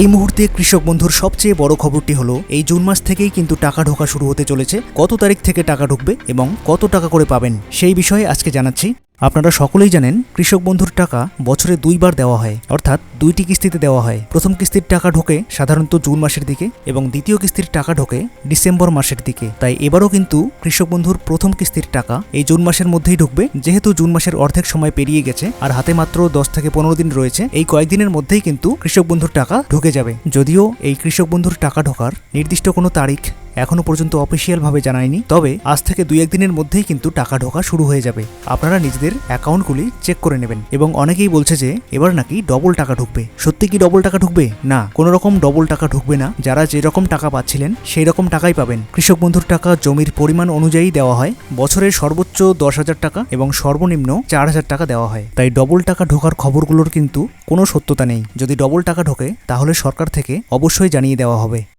এই মুহূর্তে কৃষক বন্ধুর সবচেয়ে বড় খবরটি হলো, এই জুন মাস থেকেই কিন্তু টাকা ঢোকা শুরু হতে চলেছে। কত তারিখ থেকে টাকা ঢুকবে এবং কত টাকা করে পাবেন, সেই বিষয়ে আজকে জানাচ্ছি। আপনারা সকলেই জানেন কৃষক বন্ধুর টাকা বছরে দুইবার দেওয়া হয়, অর্থাৎ দুইটি কিস্তিতে দেওয়া হয়। প্রথম কিস্তির টাকা ঢোকে সাধারণত জুন মাসের দিকে এবং দ্বিতীয় কিস্তির টাকা ঢোকে ডিসেম্বর মাসের দিকে। তাই এবারও কিন্তু কৃষক বন্ধুর প্রথম কিস্তির টাকা এই জুন মাসের মধ্যেই ঢুকবে, যেহেতু জুন মাসের অর্ধেক সময় পেরিয়ে গেছে আর হাতে মাত্র দশ থেকে পনেরো দিন রয়েছে, এই কয়েকদিনের মধ্যেই কিন্তু কৃষক বন্ধুর টাকা ঢুকে যাবে। যদিও এই কৃষক বন্ধুর টাকা ঢোকার নির্দিষ্ট কোনো তারিখ এখনও পর্যন্ত অফিসিয়াল ভাবে জানায়নি। তবে আজ থেকে দুই একদিনের মধ্যেই কিন্তু টাকা ঢোকা শুরু হয়ে যাবে। আপনারা নিজেদের অ্যাকাউন্টগুলি চেক করে নেবেন এবং অনেকেই বলছে যে এবার নাকি ডবল টাকা ঢুকবে। সত্যি কি ডবল টাকা ঢুকবে? না, কোনো রকম ডবল টাকা ঢুকবে না। যারা যে রকম টাকা পাচ্ছিলেন সেই রকম টাকাই পাবেন। কৃষক বন্ধুর টাকা জমির পরিমাণ অনুযায়ী দেওয়া হয়। বছরের সর্বোচ্চ দশ হাজার টাকা এবং সর্বনিম্ন চার হাজার টাকা দেওয়া হয়। তাই ডবল টাকা ঢোকার খবরগুলোর কিন্তু কোনো সত্যতা নেই। যদি ডবল টাকা ঢোকে, তাহলে সরকার থেকে অবশ্যই জানিয়ে দেওয়া হবে।